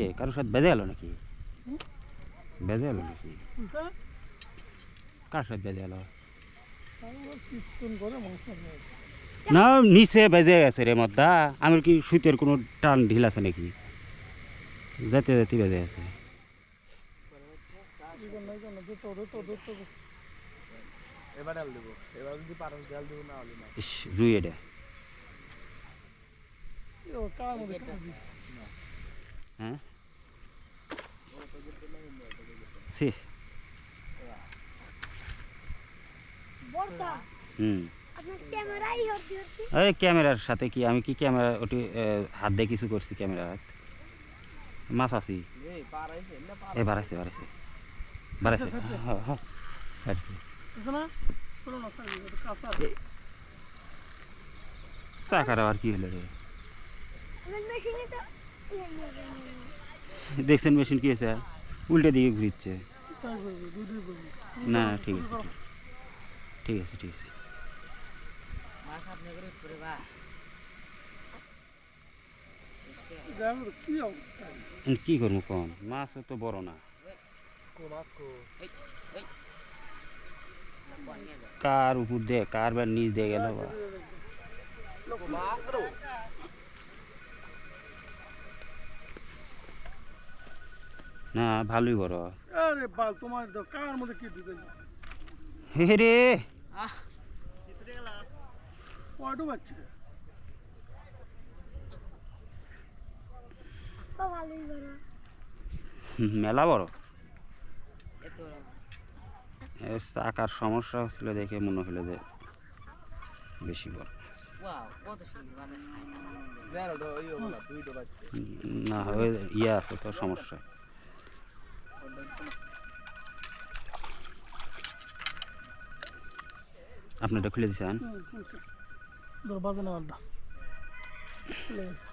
এ কারোর সাথে বেঁধে এলো নাকি? বেঁধে এলো নাকি? কার সাথে বেঁধে নেই না নিচে বেজে গেছে রে মদ্দা। আমার কি সুইতের কোনো টান ঢিল আছে নাকি? যেতে যেতে বেজে গেছে। জুয়ে দে। হ্যাঁ? সে হুম। আরে ক্যামেরার সাথে কি? আমি কি ক্যামেরা ওটি হাত দিয়ে কিছু করছি ক্যামেরার হাত? মাছ আছি। এ বাড়াইছে বাড়াইছে। বাড়াইছে। হ্যাঁ হ্যাঁ না শোনো না খালি এটা কাঁচা। চাকার আবার কি হলো রে? দেখছেন মেশিন কি হয়েছে উল্টে দিকে ঘুরছে। তাই করবি দুই দুই করবি না না ঠিক আছে ঠিক আছে। ঠিক আছে দেখো কি অবস্থা এখন কি করব কম? মাছ তো বড় না। কো মাছ কো কার উপর দিয়ে কার বা নিচ দিয়ে গেল না ভালোই বড় আরে বাল তোমার দাও কার মধ্যে কি ঢুকেছে হে রে কয়টো বাচ্চা তো মেলা বড় এর চাকার সমস্যা হচ্ছিল দেখে মনে হলো যে বেশি বড় তো না ইয়ে আছে তো সমস্যা আপনি এটা খুলে দিয়েছেন হুম খুলছে। ধর বাজে না আড্ডা খুলে গেছে।